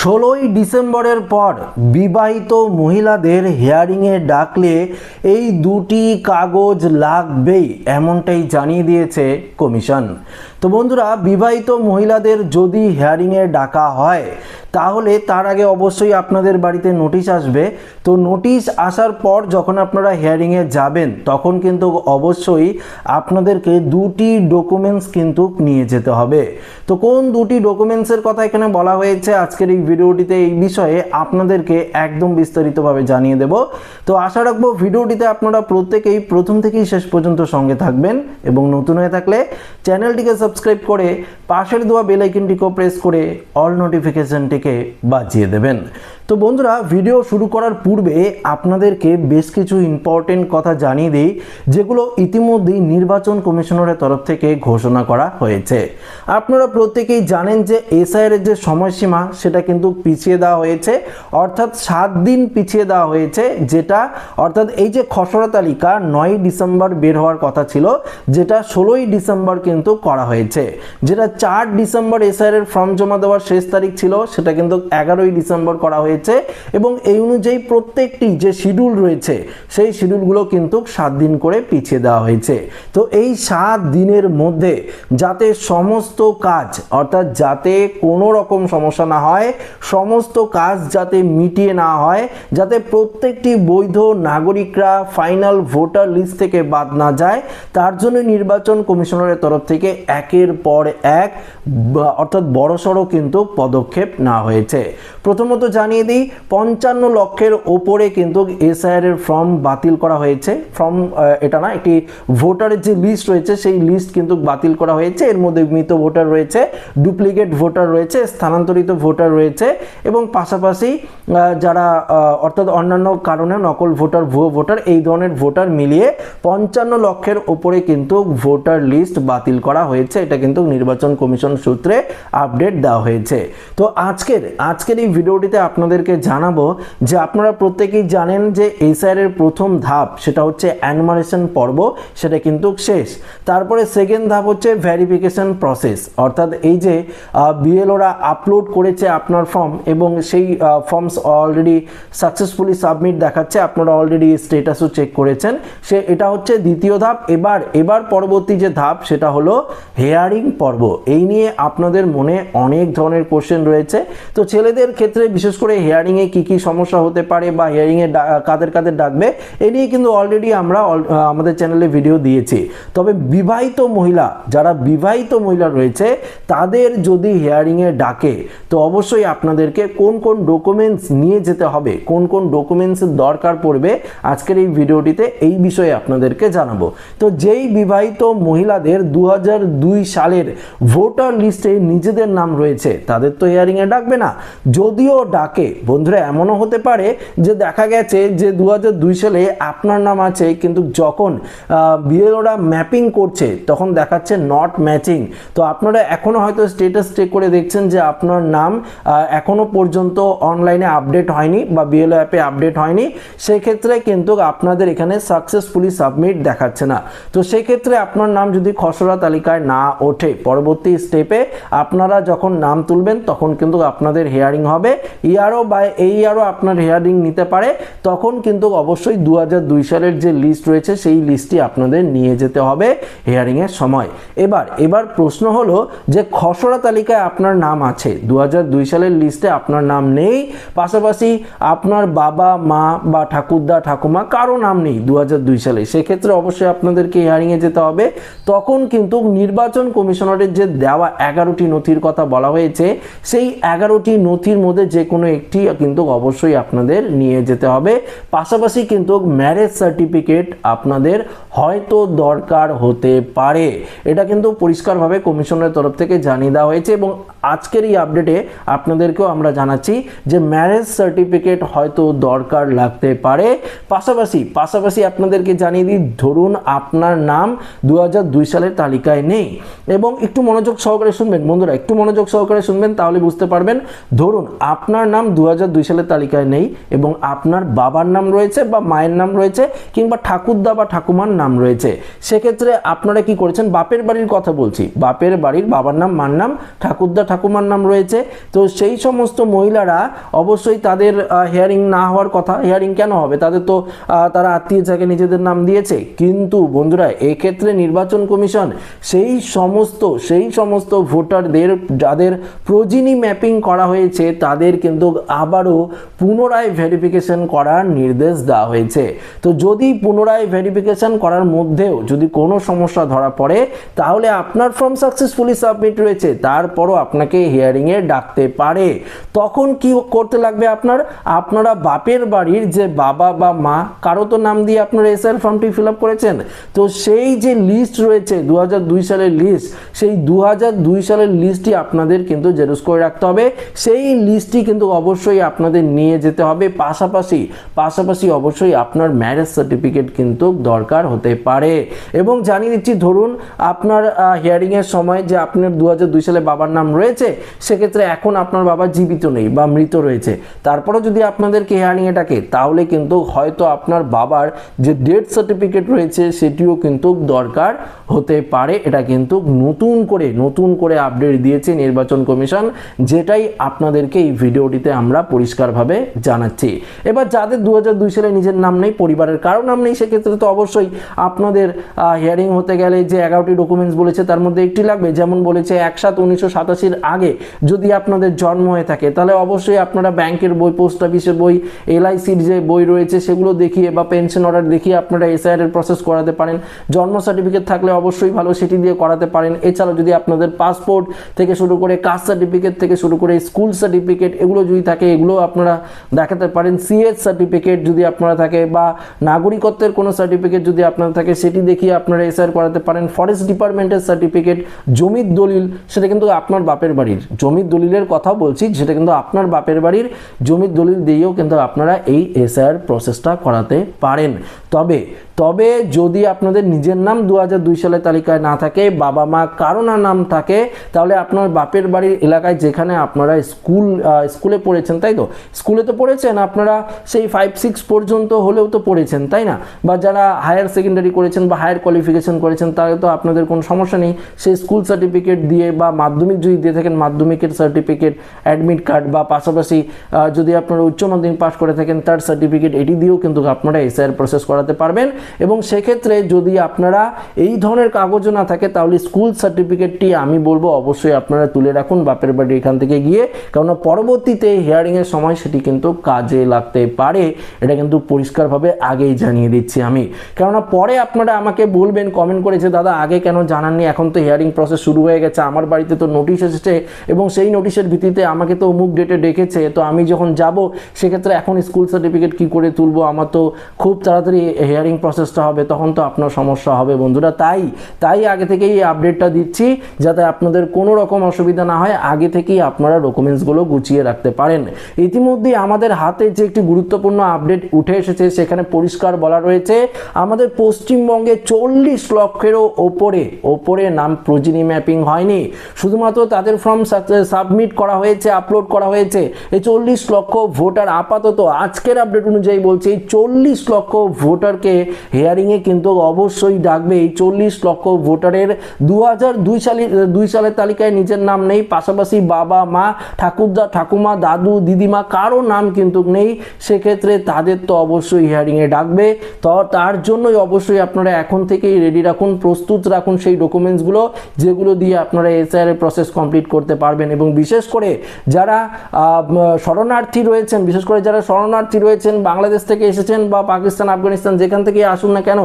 ষোলোই ডিসেম্বরের পর বিবাহিত মহিলাদের হিয়ারিংয়ে ডাকলে এই দুটি কাগজ লাগবেই, এমনটাই জানিয়ে দিয়েছে কমিশন। তো বন্ধুরা, বিবাহিত মহিলাদের যদি হিয়ারিংয়ে ডাকা হয়, তাহলে তার আগে অবশ্যই আপনাদের বাড়িতে নোটিশ আসবে। তো নোটিশ আসার পর যখন আপনারা হিয়ারিংয়ে যাবেন, তখন কিন্তু অবশ্যই আপনাদেরকে দুটি ডকুমেন্টস কিন্তু নিয়ে যেতে হবে। তো কোন দুটি ডকুমেন্টসের কথা এখানে বলা হয়েছে, আজকের এই ভিডিওটিতে এই বিষয়ে আপনাদেরকে একদম বিস্তারিতভাবে জানিয়ে দেব। তো আশা রাখব ভিডিওটিতে আপনারা প্রত্যেকেই প্রথম থেকেই শেষ পর্যন্ত সঙ্গে থাকবেন এবং নতুন হয়ে থাকলে চ্যানেলটিকে সাবস্ক্রাইব করে পাশের দেওয়া বেল আইকনটিকেও প্রেস করে অল নোটিফিকেশনটিকে বাজিয়ে দেবেন। তো বন্ধুরা ভিডিও শুরু করার পূর্বে আপনাদেরকে বেশ কিছু ইম্পর্টেন্ট কথা জানিয়ে দিই, যেগুলো ইতিমধ্যেই নির্বাচন কমিশনারের তরফ থেকে ঘোষণা করা হয়েছে। আপনারা প্রত্যেকেই জানেন যে এসআইয়ের যে সময়সীমা, সেটা কিন্তু পিছিয়ে দেওয়া হয়েছে, অর্থাৎ সাত দিন পিছিয়ে দেওয়া হয়েছে, যেটা, অর্থাৎ এই যে খসড়া তালিকা নয় ডিসেম্বর বের হওয়ার কথা ছিল, যেটা ষোলোই ডিসেম্বর কিন্তু করা হয়েছে। যেটা চার ডিসেম্বর এসআইয়ের ফর্ম জমা দেওয়ার শেষ তারিখ ছিল, সেটা কিন্তু এগারোই ডিসেম্বর করা হয়েছে এবং এই অনুযায়ী প্রত্যেকটি যে শিডিউল রয়েছে, সেই শিডিউলগুলো কিন্তু সাত দিন করে পিছিয়ে দেওয়া হয়েছে। তো এই সাত দিনের মধ্যে যাতে সমস্ত কাজ, অর্থাৎ যাতে কোনো রকম সমস্যা না হয়, সমস্ত কাজ যাতে মিটিয়ে না হয়, যাতে প্রত্যেকটি বৈধ নাগরিকরা ফাইনাল ভোটার লিস্ট থেকে বাদ না যায়, তার জন্য নির্বাচন কমিশনারের তরফ থেকে একের পর এক অর্থাৎ বড়সড় কিন্তু পদক্ষেপ নেওয়া হয়েছে। প্রথমত জানিয়ে দিই, পঞ্চান্ন লক্ষের ওপরে কিন্তু এসআইআর এর ফর্ম বাতিল করা হয়েছে। ফর্ম এটা না, একটি ভোটারের যে লিস্ট রয়েছে, সেই লিস্ট কিন্তু বাতিল করা হয়েছে। এর মধ্যে মৃত ভোটার রয়েছে, ডুপ্লিকেট ভোটার রয়েছে, স্থানান্তরিত ভোটার রয়েছে এবং পাশাপাশি যারা অর্থাৎ অন্যান্য কারণে নকল ভোটার, ভুয়ো ভোটার, এই ধরনের ভোটার মিলিয়ে পঞ্চান্ন লক্ষের ওপরে কিন্তু ভোটার লিস্ট বাতিল করা হয়েছে। এটা কিন্তু নির্বাচন কমিশন সূত্রে আপডেট দেওয়া হয়েছে। তো আজকের আজকের এই ভিডিওটিতে আপনাদেরকে জানাব যে আপনারা প্রত্যেকেই জানেন যে এসআর এর প্রথম ধাপ সেটা হচ্ছে অ্যানিমারেশন পর্ব, সেটা কিন্তু শেষ। তারপরে সেকেন্ড ধাপ হচ্ছে ভ্যারিফিকেশন প্রসেস অর্থাৎ এই যে বিএলওরা আপলোড করেছে আপনার ফর্ম এবং সেই ফর্মস অলরেডি সাকসেসফুলি সাবমিট দেখাচ্ছে, আপনারা অলরেডি স্টেটাসও চেক করেছেন। সে, এটা হচ্ছে দ্বিতীয় ধাপ। এবার এবার পরবর্তী যে ধাপ সেটা হলো হেয়ারিং পর্ব, এই নিয়ে আপনাদের মনে অনেক ধরনের কোশ্চেন রয়েছে। তো ছেলেদের ক্ষেত্রে বিশেষ করে হেয়ারিংয়ে কি কি সমস্যা হতে পারে বা হেয়ারিংয়ে কাদের কাদের ডাকবে, এ নিয়ে কিন্তু অলরেডি আমরা আমাদের চ্যানেলে ভিডিও দিয়েছি। তবে বিবাহিত মহিলা, যারা বিবাহিত মহিলা রয়েছে, তাদের যদি হেয়ারিংয়ে ডাকে, তো অবশ্যই আপনাদেরকে কোন কোন ডকুমেন্টস নিয়ে যেতে হবে, কোন কোন ডকুমেন্টসের দরকার পড়বে, আজকের এই ভিডিওটিতে এই বিষয়ে আপনাদেরকে জানাব। তো যেই বিবাহিত মহিলাদের দু দুই সালের ভোটার লিস্টে নিজেদের নাম রয়েছে তাদের তো হিয়ারিংয়ে ডাকবে না। যদিও ডাকে বন্ধুরা এমনও হতে পারে যে দেখা গেছে যে দু হাজার দুই সালে আপনার নাম আছে কিন্তু যখন বিএলওরা ম্যাপিং করছে তখন দেখাচ্ছে নট ম্যাচিং তো আপনারা এখনও হয়তো স্টেটাস চেক করে দেখছেন যে আপনার নাম আহ, এখনও পর্যন্ত অনলাইনে আপডেট হয়নি বা বিএলও অ্যাপে আপডেট হয়নি। সেক্ষেত্রে কিন্তু আপনাদের এখানে সাকসেসফুলি সাবমিট দেখাচ্ছে না। তো সেক্ষেত্রে আপনার নাম যদি খসড়া তালিকায় না ওঠে। পরবর্তী স্টেপে আপনারা যখন নাম তুলবেন, তখন কিন্তু আপনাদের হেয়ারিং হবে। ইয়ারও বা এই ইয়ারও আপনার হেয়ারিং নিতে পারে। তখন কিন্তু অবশ্যই দু সালের যে লিস্ট রয়েছে, সেই লিস্টটি আপনাদের নিয়ে যেতে হবে হেয়ারিংয়ের সময়। এবার এবার প্রশ্ন হলো যে খসড়া তালিকায় আপনার নাম আছে। দু সালের লিস্টে আপনার নাম নেই। পাশাপাশি আপনার বাবা, মা বা ঠাকুরদা, ঠাকুমা কারও নাম নেই দু সালে। সেক্ষেত্রে অবশ্যই আপনাদেরকে হিয়ারিংয়ে যেতে হবে। তখন কিন্তু নির্বাচন কমিশনারের যে দেওয়া এগারোটি নথির কথা বলা হয়েছে, সেই এগারোটি নথির মধ্যে যে কোনো একটি কিন্তু অবশ্যই আপনাদের নিয়ে যেতে হবে। পাশাপাশি কিন্তু ম্যারেজ সার্টিফিকেট আপনাদের হয়তো দরকার হতে পারে। এটা কিন্তু পরিষ্কারভাবে কমিশনের তরফ থেকে জানিয়ে দেওয়া হয়েছে এবং আজকের এই আপডেটে আপনাদেরকেও আমরা জানাচ্ছি যে ম্যারেজ সার্টিফিকেট হয়তো দরকার লাগতে পারে। পাশাপাশি পাশাপাশি আপনাদেরকে জানিয়ে দিই, ধরুন আপনার নাম দু হাজার দুই সালের তালিকায় নেই। এবং একটু মনোযোগ সহকারে শুনবেন, বন্ধুরা, একটু মনোযোগ সহকারে শুনবেন তাহলে বুঝতে পারবেন। ধরুন, আপনার নাম দু সালের তালিকায় নেই এবং আপনার বাবার নাম রয়েছে বা মায়ের নাম রয়েছে কিংবা ঠাকুরদা বা ঠাকুমার নাম রয়েছে। সেক্ষেত্রে আপনারা কি করেছেন? বাপের বাড়ির কথা বলছি। বাপের বাড়ির বাবার নাম, মার নাম, ঠাকুরদা, ঠাকুমার নাম রয়েছে। তো সেই সমস্ত মহিলারা অবশ্যই তাদের হেয়ারিং না হওয়ার কথা হেয়ারিং কেন হবে? তাদের তো তারা আত্মীয় যাকে নিজেদের নাম দিয়েছে। কিন্তু বন্ধুরা, এক্ষেত্রে নির্বাচন কমিশন সেই সমস্ত, সেই সমস্ত ভোটারদের, যাদের প্রজিনি ম্যাপিং করা হয়েছে, তাদের কিন্তু আবারও পুনরায় ভেরিফিকেশন করার নির্দেশ দেওয়া হয়েছে। তো যদি পুনরায় ভেরিফিকেশন করার মধ্যেও যদি কোনো সমস্যা ধরা পড়ে, তাহলে আপনার ফর্ম সাকসেসফুলি সাবমিট রয়েছে, তারপরও আপনাকে হিয়ারিংয়ে ডাকতে পারে। তখন কি করতে লাগবে আপনার? আপনারা বাপের বাড়ির যে বাবা বা মা, কারও তো নাম দিয়ে আপনারা এসআর ফর্মটি ফিল করেছেন। তো সেই যে লিস্ট রয়েছে দু হাজার দুই সালের লিস্ট সেই দু দুই সালের লিস্টটি আপনাদের কিন্তু জেরক্স করে রাখতে হবে। সেই লিস্টটি কিন্তু অবশ্যই আপনাদের নিয়ে যেতে হবে। পাশাপাশি পাশাপাশি অবশ্যই আপনার ম্যারেজ সার্টিফিকেট কিন্তু দরকার হতে পারে। এবং জানিয়ে দিচ্ছি, ধরুন আপনার হিয়ারিংয়ের সময় যে আপনার দু হাজার দুই সালে বাবার নাম রয়েছে, সেক্ষেত্রে এখন আপনার বাবা জীবিত নেই বা মৃত রয়েছে। তারপরেও যদি আপনাদেরকে হিয়ারিংয়ে ডাকে, তাহলে কিন্তু হয়তো আপনার বাবার যে ডেথ সার্টিফিকেট রয়েছে, সেটিও কিন্তু দরকার হতে পারে। এটা কিন্তু নতুন করে নতুন করে আপডেট দিয়েছে নির্বাচন কমিশন, যেটাই আপনাদেরকে এই ভিডিওটিতে আমরা পরিষ্কারভাবে জানাচ্ছি। এবার যাদের দু হাজার দুই সালে নিজের নাম নেই, পরিবারের কারও নাম নেই, সেক্ষেত্রে তো অবশ্যই আপনাদের হিয়ারিং হতে গেলে যে এগারোটি ডকুমেন্টস বলেছে, তার মধ্যে একটি লাগবে। যেমন বলেছে এক সাত উনিশশো সাতাশির আগে যদি আপনাদের জন্ম হয়ে থাকে, তাহলে অবশ্যই আপনারা ব্যাংকের বই পোস্ট অফিসের বই এলআইসির যে বই রয়েছে, সেগুলো দেখিয়ে বা পেনশন অর্ডার দেখিয়ে আপনারা এসআইআর এর প্রসেস করাতে পারেন। জন্ম সার্টিফিকেট থাকলে অবশ্যই ভালো, সেটি দিয়ে করাতে পারেন। এছাড়াও যদি আপনাদের পাসপোর্ট থেকে শুরু করে কাস্ট সার্টিফিকেট থেকে শুরু করে স্কুল সার্টিফিকেট এগুলো যদি থাকে, এগুলো আপনারা দেখাতে পারেন। সিএস সার্টিফিকেট যদি আপনারা থাকে বা নাগরিকত্বের কোনো সার্টিফিকেট যদি আপনার থাকে, সেটি দেখিয়ে আপনারা এসআর করাতে পারেন। ফরেস্ট ডিপার্টমেন্টের সার্টিফিকেট, জমির দলিল, সেটা কিন্তু আপনার বাপের বাড়ির। জমির দলিলের কথা বলছি, সেটা কিন্তু আপনার বাপের বাড়ির। জমির দলিল দিয়েও কিন্তু আপনারা এই এসআর প্রসেসটা করাতে পারেন। তবে তবে যদি আপনাদের নিজের নাম দু দুই সালের তালিকায় না থাকে, বাবা মা কারও না নাম থাকে, তাহলে আপনার বাপের বাড়ির এলাকায় যেখানে আপনারা স্কুল স্কুলে পড়েছেন, তাই তো? স্কুলে তো পড়েছেন, আপনারা সেই ফাইভ সিক্স পর্যন্ত হলেও তো পড়েছেন, তাই না? বা যারা হায়ার সেকেন্ডারি করেছেন বা হায়ার কোয়ালিফিকেশন করেছেন, তাহলে তো আপনাদের কোনো সমস্যা নেই। সেই স্কুল সার্টিফিকেট দিয়ে বা মাধ্যমিক যদি দিয়ে থাকেন, মাধ্যমিকের সার্টিফিকেট অ্যাডমিট কার্ড বা পাশাপাশি যদি আপনারা উচ্চ মাধ্যমিক পাস করে থাকেন, তার সার্টিফিকেট এটি দিয়েও কিন্তু আপনারা এসআইআর প্রসেস করাতে পারবেন। এবং সেক্ষেত্রে যদি আপনারা এই ধরনের কাগজও না থাকে, তাহলে স্কুল সার্টিফিকেটটি আমি বলব অবশ্যই আপনারা তুলে রাখুন বাপের বাড়ি এখান থেকে গিয়ে। কেননা পরবর্তীতে হিয়ারিংয়ের সময় সেটি কিন্তু কাজে লাগতে পারে। এটা কিন্তু পরিষ্কারভাবে আগেই জানিয়ে দিচ্ছি আমি। কেননা পরে আপনারা আমাকে বলবেন কমেন্ট করে যে দাদা, আগে কেন জানাননি? এখন তো হিয়ারিং প্রসেস শুরু হয়ে গেছে, আমার বাড়িতে তো নোটিশ এসেছে এবং সেই নোটিশের ভিত্তিতে আমাকে তো অমুক ডেটে ডেকেছে, তো আমি যখন যাব, সেক্ষেত্রে এখন স্কুল সার্টিফিকেট কি করে তুলবো? আমার তো খুব তাড়াতাড়ি হিয়ারিং প্রসেসটা হবে, তখন তো আপনার সমস্যা হবে বন্ধুরা। তাই তাই আগে থেকেই এই আপডেটটা দিচ্ছি, যাতে আপনাদের কোনো রকম অসুবিধা না হয়, আগে থেকেই আপনারা ডকুমেন্টসগুলো গুছিয়ে রাখতে পারেন। ইতিমধ্যে আমাদের হাতে যে একটি গুরুত্বপূর্ণ আপডেট উঠে এসেছে, সেখানে পরিষ্কার বলা রয়েছে, আমাদের পশ্চিমবঙ্গে চল্লিশ লক্ষেরও ওপরে ওপরে নাম প্রজিনি ম্যাপিং হয়নি। শুধুমাত্র তাদের ফর্ম সাবমিট করা হয়েছে আপলোড করা হয়েছে। এই চল্লিশ লক্ষ ভোটার আপাতত, আজকের আপডেট অনুযায়ী বলছে এই চল্লিশ লক্ষ ভোটারকে হিয়ারিংয়ে কিন্তু অবশ্যই ডাকবে এই চল্লিশ লক্ষ ভোটারের। দু হাজার দুই সালে, দুই সালের তালিকায় নিজের নাম নেই, পাশাপাশি বাবা, মা, ঠাকুরদা, ঠাকুমা, দাদু, দিদিমা কারও নাম কিন্তু নেই। সেক্ষেত্রে তাদের তো অবশ্যই হিয়ারিংয়ে ডাকবে। তো তার জন্যই অবশ্যই আপনারা এখন থেকেই রেডি রাখুন, প্রস্তুত রাখুন সেই ডকুমেন্টসগুলো যেগুলো দিয়ে আপনারা এসআইআর প্রসেস কমপ্লিট করতে পারবেন। এবং বিশেষ করে যারা শরণার্থী রয়েছেন, বিশেষ করে যারা শরণার্থী রয়েছেন, বাংলাদেশ থেকে এসেছেন বা পাকিস্তান, আফগানিস্তান, যেখান থেকে আসুন না কেন?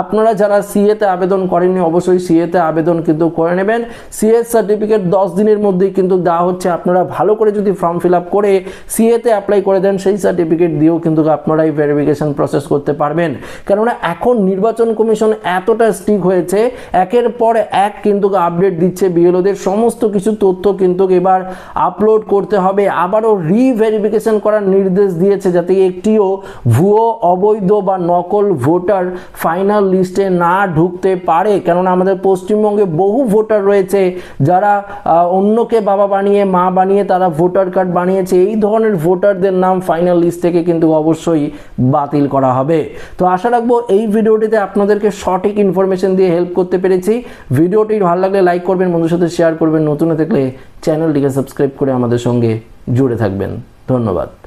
আপনারা যারা সিএতে আবেদন করেননি, অবশ্যই সিএতে আবেদন কিন্তু করে নেবেন। সিএস সার্টিফিকেট দশ দিনের মধ্যেই কিন্তু দেওয়া হচ্ছে। আপনারা ভালো করে যদি ফর্ম ফিল আপ করে সিএতে অ্যাপ্লাই করে দেন, সেই সার্টিফিকেট দিয়েও কিন্তু আপনারা এই ভেরিফিকেশন প্রসেস করতে পারবেন। কেননা এখন নির্বাচন কমিশন এতটা স্ট্রিক হয়েছে, একের পর এক কিন্তু আপডেট দিচ্ছে বিএলওদের সমস্ত কিছু তথ্য কিন্তু এবার আপলোড করতে হবে। আবারও রিভেরিফিকেশন করার নির্দেশ দিয়েছে যাতে একটিও ভুয়ো, অবৈধ বা নকল ভোটার ভোটার ফাইনাল লিস্টে না ঢুকতে পারে, কেননা আমাদের পশ্চিমবঙ্গে বহু ভোটার রয়েছে যারা অন্যকে বাবা বানিয়ে, মা বানিয়ে তারা ভোটার কার্ড বানিয়েছে। এই ধরনের ভোটারদের নাম ফাইনাল লিস্ট থেকে কিন্তু অবশ্যই বাতিল করা হবে। তো আশা রাখব এই ভিডিওটিতে আপনাদেরকে সঠিক ইনফরমেশন দিয়ে হেল্প করতে পেরেছি। ভিডিওটি ভালো লাগলে লাইক করবেন, বন্ধুর সাথে শেয়ার করবেন। নতুন থাকলে চ্যানেলটিকে সাবস্ক্রাইব করে আমাদের সঙ্গে জুড়ে থাকবেন। ধন্যবাদ।